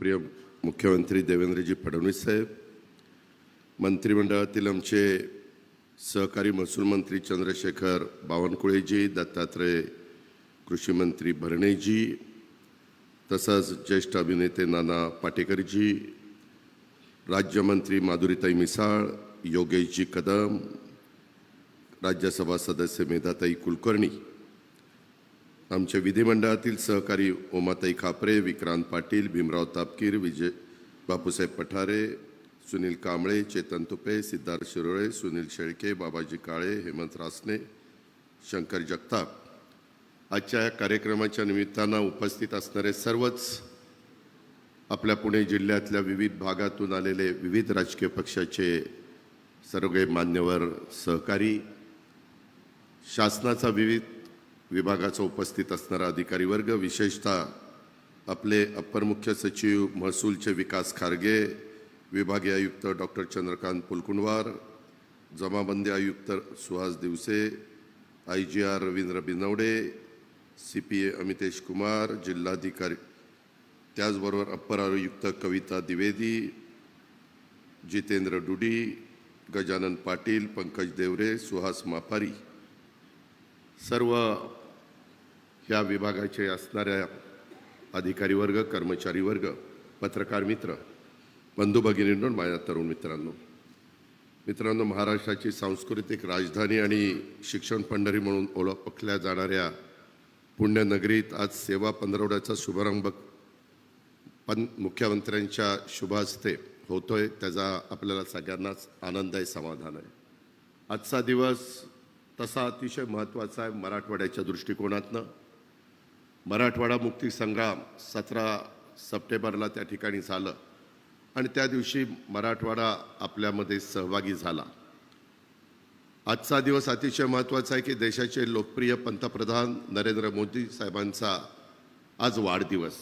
प्रिय मुख्यमंत्री देवेंद्रजी फडणवीस साहेब मंत्रिमंडळातील आमचे सहकारी महसूल मंत्री चंद्रशेखर बावनकुळेजी दत्तात्रय कृषी मंत्री भरणेजी तसंच ज्येष्ठ अभिनेते नाना पाटेकरजी राज्यमंत्री माधुरीताई मिसाळ योगेशजी कदम राज्यसभा सदस्य मेधाताई कुलकर्णी आमच्या विधिमंडळातील सहकारी ओमाताई खापरे विक्रांत पाटील भीमराव तापकीर विजय बापूसाहेब पठारे सुनील कांबळे चेतन तुपे सिद्धार्थ शिरोळे सुनील शेळके बाबाजी काळे हेमंत रासने शंकर जगताप. आजच्या या कार्यक्रमाच्या निमित्तानं उपस्थित असणारे सर्वच आपल्या पुणे जिल्ह्यातल्या विविध भागातून आलेले विविध राजकीय पक्षाचे सर्व मान्यवर सहकारी शासनाचा विविध विभागाचा उपस्थित असणारा अधिकारी वर्ग विशेषतः आपले अप्पर मुख्य सचिव महसूलचे विकास खारगे विभागीय आयुक्त डॉक्टर चंद्रकांत पुलकुंडवार जमाबंदी आयुक्त Suhas Diwase I G R Ravindra Binawade C P ए अमितेश कुमार जिल्हाधिकारी त्याचबरोबर अप्पर आयुक्त कविता द्विवेदी जितेंद्र डुडी गजानन पाटील पंकज देवरे सुहास मापारी सर्व ह्या विभागाचे असणाऱ्या अधिकारी वर्ग कर्मचारी वर्ग पत्रकार मित्र बंधू भगिनींनो माझ्या तरुण मित्रांनो. मित्रांनो महाराष्ट्राची सांस्कृतिक राजधानी आणि शिक्षण पंढरी म्हणून ओळखल्या जाणाऱ्या पुण्यनगरीत आज सेवा पंधरवड्याचा शुभारंभ पण मुख्यमंत्र्यांच्या शुभ हस्ते होतोय त्याचा आपल्याला सगळ्यांनाच आनंद आहे समाधान आहे. आजचा दिवस तसा अतिशय महत्त्वाचा आहे मराठवाड्याच्या दृष्टिकोनातनं. मराठवाडा मुक्ती संग्राम सतरा सप्टेंबरला त्या ठिकाणी झालं आणि त्या दिवशी मराठवाडा आपल्यामध्ये सहभागी झाला. आजचा दिवस अतिशय महत्त्वाचा आहे की देशाचे लोकप्रिय पंतप्रधान नरेंद्र मोदी साहेबांचा आज वाढदिवस.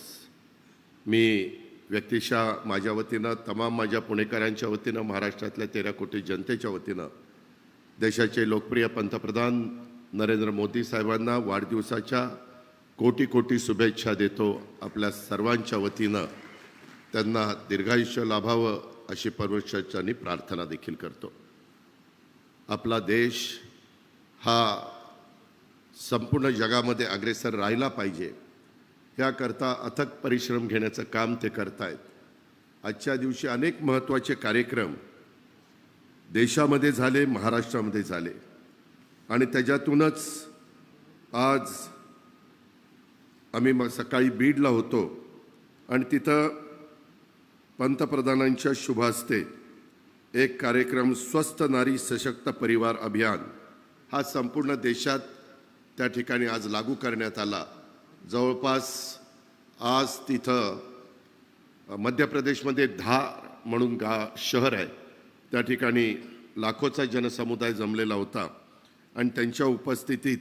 मी व्यक्तिशः माझ्या वतीनं तमाम माझ्या पुणेकरांच्या वतीनं महाराष्ट्रातल्या तेरा कोटी जनतेच्या वतीनं देशाचे लोकप्रिय पंतप्रधान नरेंद्र मोदी साहेबांना वाढदिवसाच्या कोटी कोटी शुभेच्छा देतो आपल्या सर्वांच्या वतीनं. त्यांना दीर्घायुष्य लाभावं अशी परमेश्वरच्यांनी प्रार्थना देखील करतो. आपला देश हा संपूर्ण जगामध्ये अग्रेसर राहिला पाहिजे. याकरता अथक परिश्रम घेण्याचं काम ते करतायत. आजच्या दिवशी अनेक महत्त्वाचे कार्यक्रम देशामध्ये झाले महाराष्ट्रामध्ये झाले. आणि त्याच्यातूनच आज आम्ही मग सकाळी बीडला होतो. आणि तिथं पंतप्रधानांच्या शुभ हस्ते एक कार्यक्रम स्वस्त नारी सशक्त परिवार अभियान हा संपूर्ण देशात त्या ठिकाणी आज लागू करण्यात आला. जवळपास आज तिथं मध्य प्रदेशमध्ये धार म्हणून गा शहर आहे. त्या ठिकाणी लाखोचा जनसमुदाय जमलेला होता आणि त्यांच्या उपस्थितीत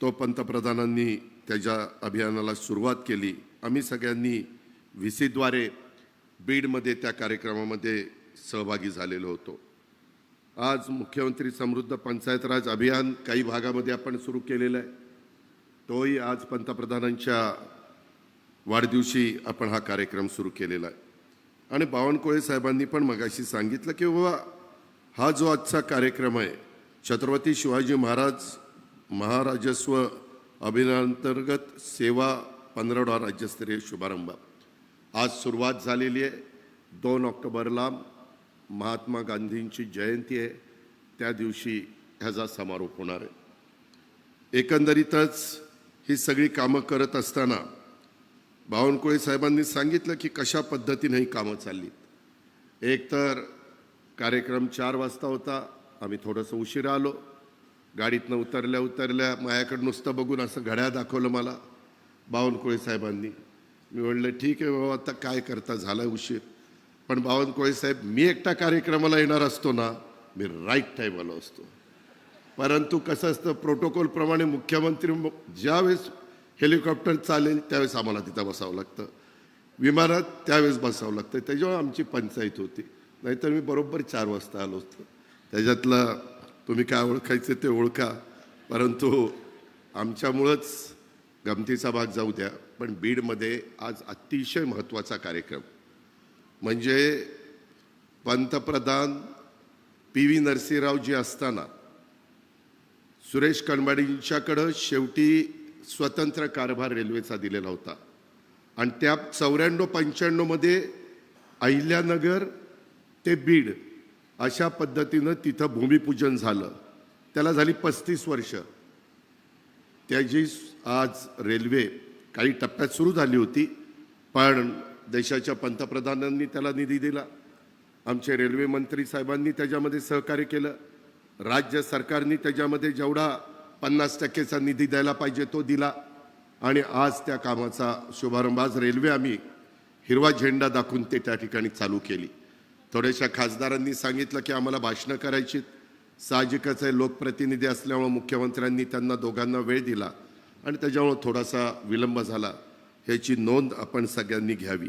तो पंतप्रधानांनी त्याच्या अभियानाला सुरुवात केली. आम्ही सगळ्यांनी व्ही सीद्वारे बीडमध्ये त्या कार्यक्रमामध्ये सहभागी झालेलो होतो. आज मुख्यमंत्री समृद्ध पंचायत राज अभियान काही भागामध्ये आपण सुरू केलेलं आहे. तोही आज पंतप्रधानांच्या वाढदिवशी आपण हा कार्यक्रम सुरू केलेला आहे. आणि बावनकुळे साहेबांनी पण मगाशी सांगितलं की बाबा हा जो आजचा कार्यक्रम आहे छत्रपती शिवाजी महाराज महाराजस्व अभियानांतर्गत सेवा पंधरवडा राज्यस्तरीय शुभारंभ. आज सुरुवात झालेली आहे. दोन ऑक्टोबरला महात्मा गांधींची जयंती आहे. त्या दिवशी ह्याचा समारोप होणार आहे. एकंदरीतच ही सगळी कामं करत असताना बावनकुळे साहेबांनी सांगितलं की कशा पद्धतीने ही कामं चालली. एक तर कार्यक्रम चार वाजता होता आम्ही थोडंसं उशिरा आलो. गाडीतनं उतरल्या उतरल्या माझ्याकडं नुसतं बघून असं घड्याळ दाखवलं मला बावनकुळे साहेबांनी. मी म्हणलं ठीक आहे बाबा आता काय करता झाला उशीर. पण बावनकुळे साहेब मी एकटा कार्यक्रमाला येणार असतो ना मी राईट टाईम आलो असतो. परंतु कसं असतं प्रोटोकॉलप्रमाणे मुख्यमंत्री ज्यावेळेस हेलिकॉप्टर चालेल त्यावेळेस आम्हाला तिथं बसावं लागतं. विमानात त्यावेळेस बसावं लागतं. त्याच्यामुळे आमची पंचायत होती. नाहीतर मी बरोबर चार वाजता आलो असतो त्याच्यातलं तुम्ही काय ओळखायचं ते ओळखा. परंतु आमच्यामुळंच गमतीचा भाग जाऊ द्या. पण बीडमध्ये आज अतिशय महत्त्वाचा कार्यक्रम. म्हणजे पंतप्रधान पी व्ही नरसिंहरावजी असताना सुरेश कणबाडींच्याकडं शेवटी स्वतंत्र कारभार रेल्वेचा दिलेला होता. आणि त्या चौऱ्याण्णव पंच्याण्णवमध्ये अहिल्यानगर ते बीड अशा पद्धतीनं तिथं भूमिपूजन झालं. त्याला झाली पस्तीस वर्ष. त्याची आज रेल्वे काही टप्प्यात सुरू झाली होती पण देशाच्या पंतप्रधानांनी त्याला निधी दिला. आमचे रेल्वे मंत्री साहेबांनी त्याच्यामध्ये सहकार्य केलं. राज्य सरकारने त्याच्यामध्ये जेवढा पन्नास टक्केचा निधी द्यायला पाहिजे तो दिला. आणि आज त्या कामाचा शुभारंभ. आज रेल्वे आम्ही हिरवा झेंडा दाखवून ते त्या ठिकाणी चालू केली. थोड्याशा खासदारांनी सांगितलं की आम्हाला भाषणं करायची साहजिकच आहे लोकप्रतिनिधी असल्यामुळं मुख्यमंत्र्यांनी त्यांना दोघांना वेळ दिला आणि त्याच्यामुळं थोडासा विलंब झाला. ह्याची नोंद आपण सगळ्यांनी घ्यावी.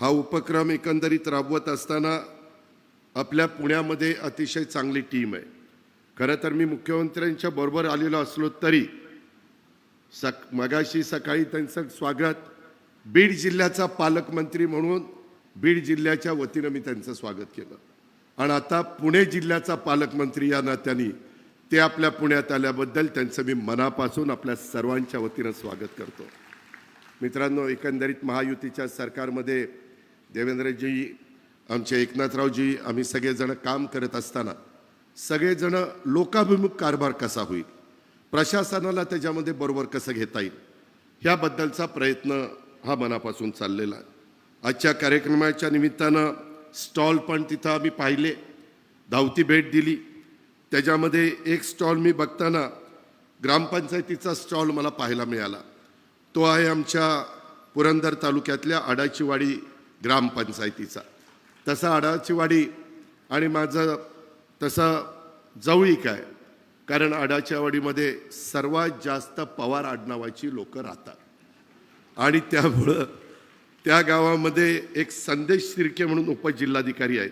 हा उपक्रम एकंदरीत राबवत असताना आपल्या पुण्यामध्ये अतिशय चांगली टीम आहे. खरं तर मी मुख्यमंत्र्यांच्या बरोबर आलेलो असलो तरी सक मगाशी सकाळी त्यांचं स्वागत बीड जिल्ह्याचा पालकमंत्री म्हणून बीड जिल्ह्याच्या वतीनं मी त्यांचं स्वागत केलं. आणि आता पुणे जिल्ह्याचा पालकमंत्री या नात्याने ते आपल्या पुण्यात आल्याबद्दल त्यांचं मी मनापासून आपल्या सर्वांच्या वतीनं स्वागत करतो. मित्रांनो एकंदरीत महायुतीच्या सरकारमध्ये देवेंद्रजी आमचे एकनाथरावजी आम्ही सगळेजण काम करत असताना सगळेजण लोकाभिमुख कारभार कसा होईल? प्रशासनाला त्याच्यामध्ये बरोबर कसं घेता येईल? ह्याबद्दलचा प्रयत्न हा मनापासून चाललेला आहे. आजच्या कार्यक्रमाच्या निमित्तानं स्टॉल पण तिथं आम्ही पाहिले. धावती भेट दिली. त्याच्यामध्ये एक स्टॉल मी बघताना ग्रामपंचायतीचा स्टॉल मला पाहायला मिळाला. तो आहे आमच्या पुरंदर तालुक्यातल्या आडाचीवाडी ग्रामपंचायतीचा. तसा आडाचीवाडी आणि माझं तसं जवळीक आहे. कारण आडाच्यावाडीमध्ये सर्वात जास्त पवार आडनावाची लोकं राहतात. आणि त्यामुळं त्या गावामध्ये एक संदेश शिरके म्हणून उपजिल्हाधिकारी आहेत.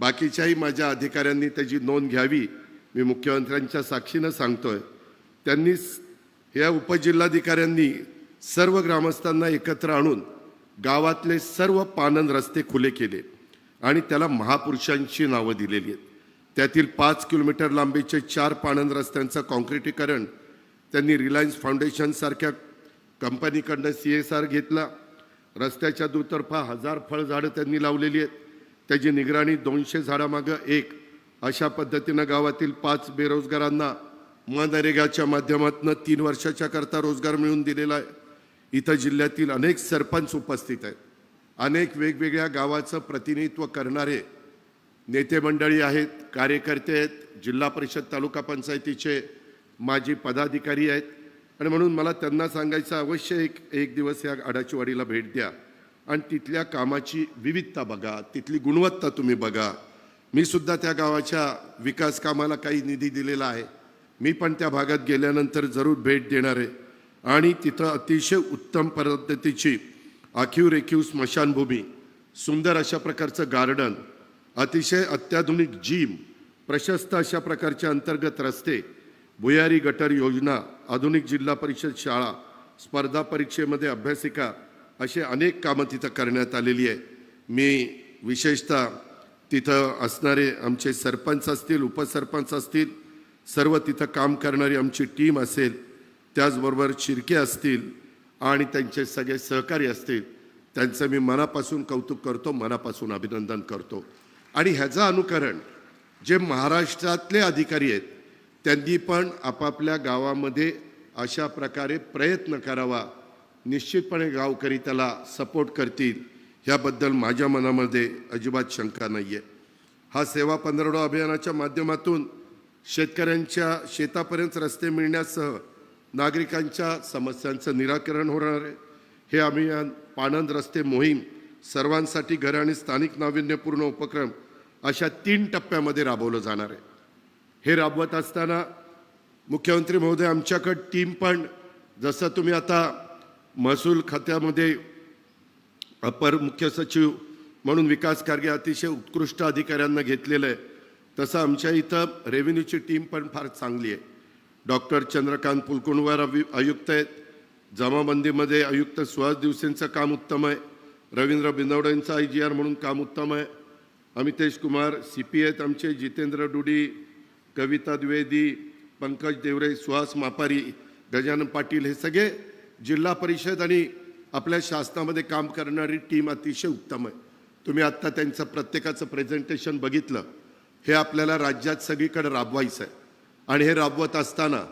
बाकीच्याही माझ्या अधिकाऱ्यांनी त्याची नोंद घ्यावी मी मुख्यमंत्र्यांच्या साक्षीनं सांगतोय. त्यांनी या उपजिल्हाधिकाऱ्यांनी सर्व ग्रामस्थांना एकत्र आणून गावातले सर्व पानन रस्ते खुले केले. आणि त्याला महापुरुषांची नावं दिलेली आहेत. त्यातील पाच किलोमीटर लांबीचे चार पाणंद रस्त्यांचं कॉन्क्रिटीकरण त्यांनी रिलायन्स फाउंडेशनसारख्या कंपनीकडनं सी एस आर घेतला. रस्त्याच्या दुतर्फा हजार फळझाडं त्यांनी लावलेली आहेत. त्याची निगराणी दोनशे झाडामागं एक. अशा पद्धतीनं गावातील पाच बेरोजगारांना मनरेगाच्या माध्यमातून तीन वर्षाच्या करता रोजगार मिळवून दिलेला आहे. इथं जिल्ह्यातील अनेक सरपंच उपस्थित आहेत. अनेक वेगवेगळ्या गावाचं प्रतिनिधित्व करणारे नेते मंडळी आहेत कार्यकर्ते आहेत जिल्हा परिषद तालुका पंचायतीचे माजी पदाधिकारी आहेत. आणि म्हणून मला त्यांना सांगायचं अवश्य एक एक दिवस या आडाचीवाडीला भेट द्या. आणि तिथल्या कामाची विविधता बघा तिथली गुणवत्ता तुम्ही बघा. मी सुद्धा त्या गावाच्या विकास कामाला काही निधी दिलेला आहे. मी पण त्या भागात गेल्यानंतर जरूर भेट देणार आहे. आणि तिथं अतिशय उत्तम पद्धतीची आखीव रेखीव स्मशानभूमी सुंदर अशा प्रकारचं गार्डन अतिशय अत्याधुनिक जिम प्रशस्त अशा प्रकारचे अंतर्गत रस्ते भुयारी गटर योजना आधुनिक जिल्हा परिषद शाळा स्पर्धा परीक्षेमध्ये अभ्यासिका असे अनेक कामं तिथं करण्यात आलेली आहे. मी विशेषतः तिथं असणारे आमचे सरपंच असतील उपसरपंच असतील सर्व तिथं काम करणारी आमची टीम असेल त्याचबरोबर शिर्के असतील आणि त्यांचे सगळे सहकारी असतील त्यांचं मी मनापासून कौतुक करतो मनापासून अभिनंदन करतो. आणि ह्याचं अनुकरण जे महाराष्ट्रातले अधिकारी आहेत त्यांनी पण आपापल्या गावामध्ये अशा प्रकारे प्रयत्न करावा. निश्चितपणे गावकरी त्याला सपोर्ट करतील. ह्याबद्दल माझ्या मनामध्ये अजिबात शंका नाही आहे हा सेवा पंधरवडा अभियानाच्या माध्यमातून शेतकऱ्यांच्या शेतापर्यंत रस्ते मिळण्यासह नागरिकांच्या समस्यांचं निराकरण होणार आहे. हे अभियान पाणंद रस्ते मोहीम सर्वांसाठी घर आणि स्थानिक नाविन्यपूर्ण उपक्रम अशा तीन टप्प्यामध्ये राबवलं जाणार आहे. हे राबवत असताना मुख्यमंत्री महोदय आमच्याकडं टीम पण जसं तुम्ही आता महसूल खात्यामध्ये अपर मुख्य सचिव म्हणून विकास कार्य अतिशय उत्कृष्ट अधिकाऱ्यांना घेतलेलं आहे तसं आमच्या इथं रेव्हेन्यूची टीम पण फार चांगली आहे. डॉक्टर चंद्रकांत पुलकुणवार अभि- आयुक्त आहेत. जमाबंदीमध्ये आयुक्त सुहास दिवसेंचं काम उत्तम आहे. रवींद्र बिनवडेंचं आय जी आर म्हणून काम उत्तम आहे. अमितेश कुमार सी पी एत आमचे जितेंद्र डुडी कविता द्विवेदी पंकज देवरे सुहास मापारी गजानन पाटील हे सगळे जिल्हा परिषद आणि आपल्या शासनामध्ये काम करणारी टीम अतिशय उत्तम आहे. तुम्ही आत्ता त्यांचं प्रत्येकाचं प्रेझेंटेशन बघितलं. हे आपल्याला राज्यात सगळीकडे राबवायचं आहे आणि हे राबवत असताना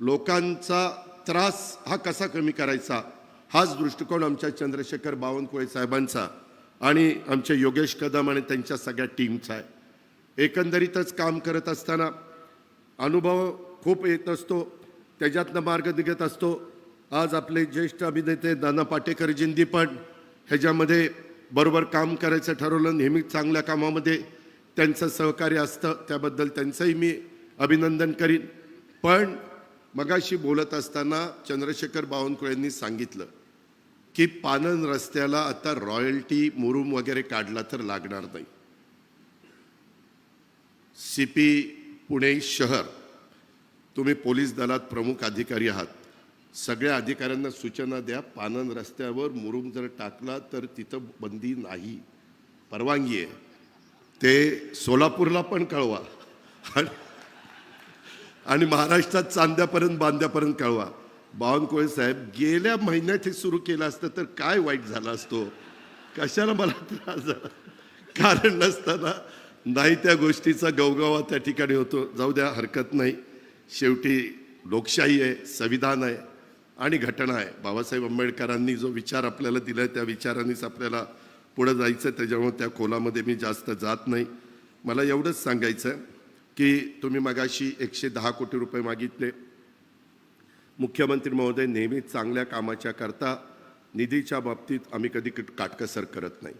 लोकांचा त्रास हा कसा कमी करायचा हाच दृष्टिकोन आमच्या चंद्रशेखर बावनकुळे साहेबांचा आणि आमचे योगेश कदम आणि त्यांच्या सगळ्या टीमचा आहे. एकंदरीतच काम करत असताना अनुभव खूप येत असतो त्याच्यातनं मार्ग निघत असतो. आज आपले ज्येष्ठ अभिनेते नाना पाटेकरजींनी पण ह्याच्यामध्ये बरोबर काम करायचं ठरवलं नेहमीच चांगल्या कामामध्ये त्यांचं सहकार्य असतं त्याबद्दल त्यांचंही मी अभिनंदन करीन. पण मगाशी बोलत असताना चंद्रशेखर बावनकुळेंनी सांगितलं की पानन रस्त्याला आता रॉयल्टी मुरुम वगैरे काढला तर लागणार नाही. सी पी पुणे शहर तुम्ही पोलीस दलात प्रमुख अधिकारी आहात. सगळ्या अधिकाऱ्यांना सूचना द्या पानन रस्त्यावर मुरुम जर टाकला तर तिथं बंदी नाही. परवानगी आहे. ते सोलापूरला पण कळवा. आणि- आणि महाराष्ट्रात चांद्यापर्यंत बांद्यापर्यंत कळवा. बावनकुळे साहेब गेल्या महिन्यात हे सुरू केलं असतं तर काय वाईट झाला असतो? कशाला मला त्रास झाला? कारण नसताना नाही त्या गोष्टीचा गवगवा त्या ठिकाणी होतो. जाऊ द्या हरकत नाही. शेवटी लोकशाही आहे संविधान आहे आणि घटना आहे. बाबासाहेब आंबेडकरांनी जो विचार आपल्याला दिला त्या विचारांनीच आपल्याला पुढं जायचं त्याच्यामुळे त्या खोलामध्ये मी जास्त जात नाही. मला एवढंच सांगायचं की तुम्ही मगाशी एकशे दहा कोटी रुपये मागितले. मुख्यमंत्री महोदय नेहमी चांगल्या कामाच्या करता निधीच्या बाबतीत आम्ही कधी किट काटकसर करत नाही.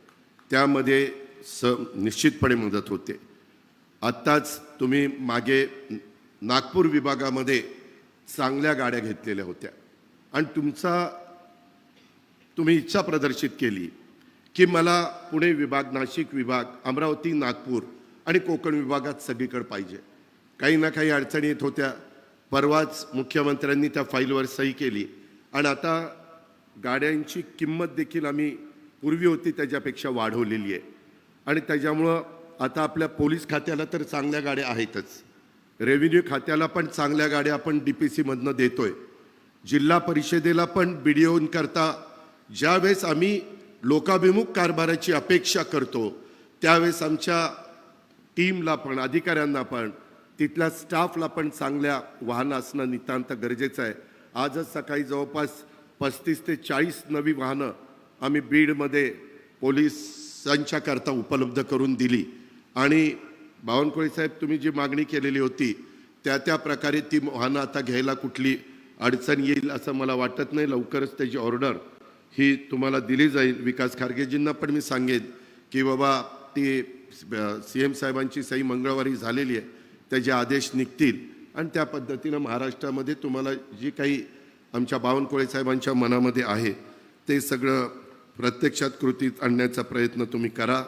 त्यामध्ये स निश्चितपणे मदत होते. आत्ताच तुम्ही मागे नागपूर विभागामध्ये चांगल्या गाड्या घेतलेल्या होत्या. आणि तुमचा तुम्ही इच्छा प्रदर्शित केली की मला पुणे विभाग नाशिक विभाग अमरावती नागपूर आणि कोकण विभागात सगळीकडे पाहिजे. काही ना काही अडचणी येत होत्या. परवाच मुख्यमंत्र्यांनी त्या फाईलवर सही केली. आणि आता गाड्यांची किंमत देखील आम्ही पूर्वी होती त्याच्यापेक्षा वाढवलेली आहे. आणि त्याच्यामुळं आता आपल्या पोलीस खात्याला तर चांगल्या गाड्या आहेतच. रेव्हेन्यू खात्याला पण चांगल्या गाड्या आपण डी पी सीमधनं देतो आहे जिल्हा परिषदेला पण बी डी करता ज्यावेळेस आम्ही लोकाभिमुख कारभाराची अपेक्षा करतो त्यावेळेस आमच्या टीमला पण अधिकाऱ्यांना पण तिथल्या स्टाफला पण चांगल्या वाहनं असणं नितांत गरजेचं आहे. आजच सकाळी जवळपास पस्तीस ते चाळीस नवी वाहनं आम्ही बीडमध्ये पोलिसांच्याकरता उपलब्ध करून दिली. आणि बावनकुळे साहेब तुम्ही जी मागणी केलेली होती त्या त्या प्रकारे ती वाहनं आता घ्यायला कुठली अडचण येईल असं मला वाटत नाही. लवकरच त्याची ऑर्डर ही तुम्हाला दिली जाईल. विकास खारगेजींना पण मी सांगेन की बाबा ती सी एम साहेबांची सही मंगळवारी झालेली आहे. त्याचे आदेश निघतील. आणि त्या पद्धतीनं महाराष्ट्रामध्ये तुम्हाला जी काही आमच्या बावनकुळे साहेबांच्या मनामध्ये आहे ते सगळं प्रत्यक्षात कृतीत आणण्याचा प्रयत्न तुम्ही करा.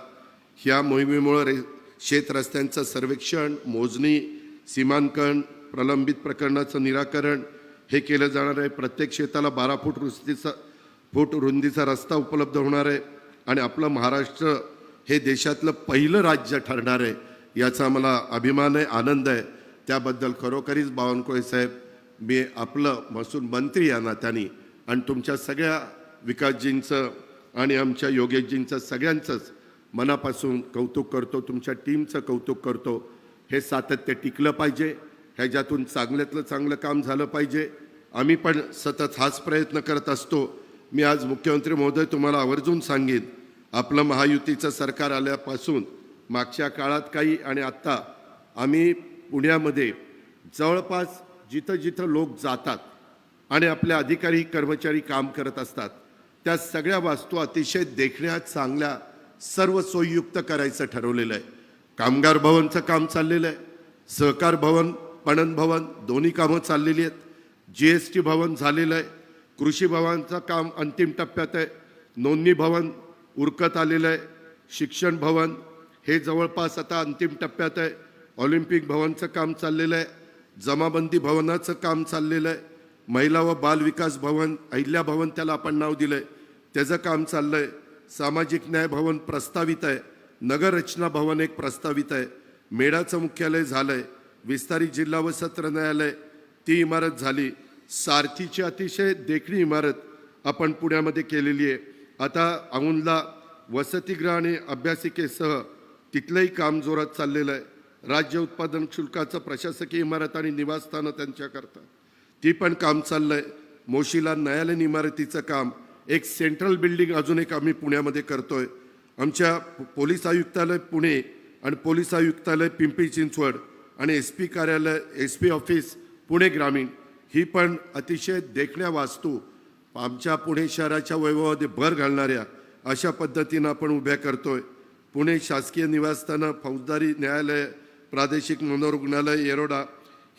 ह्या मोहिमेमुळं रे शेत रस्त्यांचं सर्वेक्षण मोजणी सीमांकन प्रलंबित प्रकरणाचं निराकरण हे केलं जाणार आहे. प्रत्येक शेताला बारा फूट रुस्तीचा फूट रुंदीचा रस्ता उपलब्ध होणार आहे. आणि आपलं महाराष्ट्र हे देशातलं पहिलं राज्य ठरणार आहे. याचा मला अभिमान आहे आनंद आहे. त्याबद्दल खरोखरीच बावनकुळे साहेब मी आपलं महसूल मंत्री या त्यांनी आणि तुमच्या सगळ्या विकासजींचं आणि आमच्या योगेशजींचं सगळ्यांचंच मनापासून कौतुक करतो तुमच्या टीमचं कौतुक करतो. हे सातत्य टिकलं पाहिजे ह्याच्यातून चांगल्यातलं चांगलं काम झालं पाहिजे. आम्ही पण सतत हाच प्रयत्न करत असतो. मी आज मुख्यमंत्री महोदय तुम्हाला आवर्जून सांगेन आपलं महायुतीचं सरकार आल्यापासून मागच्या काळात काही आणि आत्ता आम्ही पुण्यामध्ये जवळपास जिथं जिथं लोक जातात आणि आपले अधिकारी कर्मचारी काम करत असतात त्या सगळ्या वास्तू अतिशय देखण्यात चांगल्या सर्व सोयीयुक्त करायचं ठरवलेलं आहे. कामगार भवनचं काम चाललेलं आहे. सहकार भवन पणन भवन दोन्ही कामं चाललेली आहेत. जी एस टी भवन झालेलं आहे. कृषी भवनचं काम अंतिम टप्प्यात आहे. नोंदणी भवन उरकत आलेलं आहे. शिक्षण भवन हे जवळपास आता अंतिम टप्प्यात आहे. ऑलिम्पिक भवनचं काम चाललेलं आहे. जमाबंदी भवनाचं काम चाललेलं आहे. महिला व बाल विकास भवन अहिल्या भवन त्याला आपण नाव दिलं आहे त्याचं काम चाललं आहे सामाजिक न्याय भवन प्रस्तावित आहे. नगर रचना भवन एक प्रस्तावित आहे. मेढाचं मुख्यालय झालं आहे विस्तारित जिल्हा व सत्र न्यायालय. ती इमारत झाली. सारथीची अतिशय देखणी इमारत आपण पुण्यामध्ये केलेली आहे. आता औंधला वसतिगृह आणि अभ्यासिकेसह तिथलंही काम जोरात चाललेलं आहे. राज्य उत्पादन शुल्काचं प्रशासकीय इमारत आणि निवासस्थानं त्यांच्याकरता. ती पण काम चाललं आहे मोशीला न्यायालयीन इमारतीचं काम. एक सेंट्रल बिल्डिंग अजून एक आम्ही पुण्यामध्ये करतोय. आमच्या पोलीस आयुक्तालय पुणे आणि पोलीस आयुक्तालय पिंपरी चिंचवड आणि एस पी कार्यालय एस पी ऑफिस पुणे ग्रामीण ही पण अतिशय देखण्या वास्तू आमच्या पुणे शहराच्या वैभवामध्ये भर घालणाऱ्या अशा पद्धतीनं आपण उभ्या करतोय. पुणे शासकीय निवासस्थानं फौजदारी न्यायालय प्रादेशिक मनोरुग्णालय येरोडा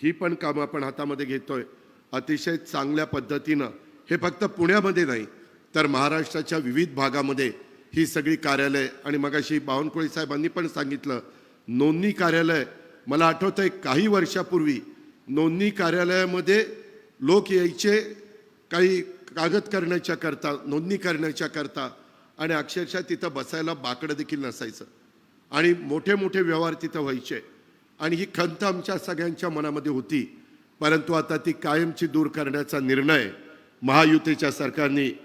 ही पण कामं आपण हातामध्ये घेतो आहे अतिशय चांगल्या पद्धतीनं. हे फक्त पुण्यामध्ये नाही तर महाराष्ट्राच्या विविध भागामध्ये ही सगळी कार्यालय आणि मगाशी बावनकुळे साहेबांनी पण सांगितलं नोंदणी कार्यालय. मला आठवतंय काही वर्षापूर्वी नोंदणी कार्यालयामध्ये लोक यायचे काही कागद करण्याच्या करता नोंदणी करण्याच्या करता आणि अक्षरशः तिथं बसायला बाकडं देखील नसायचं. आणि मोठे मोठे व्यवहार तिथं व्हायचे. आणि ही खंत आमच्या सगळ्यांच्या मनामध्ये होती. परंतु आता ती कायमची दूर करण्याचा निर्णय महायुतीच्या सरकारने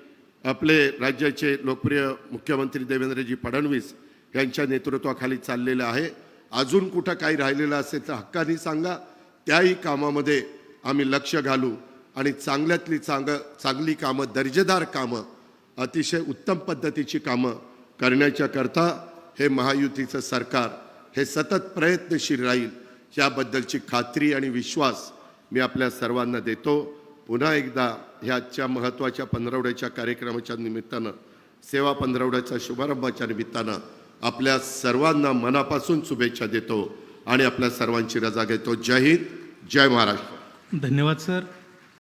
आपले राज्याचे लोकप्रिय मुख्यमंत्री देवेंद्रजी फडणवीस यांच्या नेतृत्वाखाली चाललेलं आहे. अजून कुठं काही राहिलेलं असेल तर हक्कानी सांगा. त्याही कामामध्ये आम्ही लक्ष घालू आणि चांगल्यातली चांग चांगली कामं दर्जेदार कामं अतिशय उत्तम पद्धतीची कामं करण्याच्या करता हे महायुतीचं सरकार हे सतत प्रयत्नशील राहील याबद्दलची खात्री आणि विश्वास मी आपल्या सर्वांना देतो. पुन्हा एकदा ह्याच्या महत्त्वाच्या पंधरवड्याच्या कार्यक्रमाच्या निमित्तानं सेवा पंधरवड्याच्या शुभारंभाच्या निमित्तानं आपल्या सर्वांना मनापासून शुभेच्छा देतो आणि आपल्या सर्वांची रजा घेतो. जय हिंद जय महाराष्ट्र. धन्यवाद सर.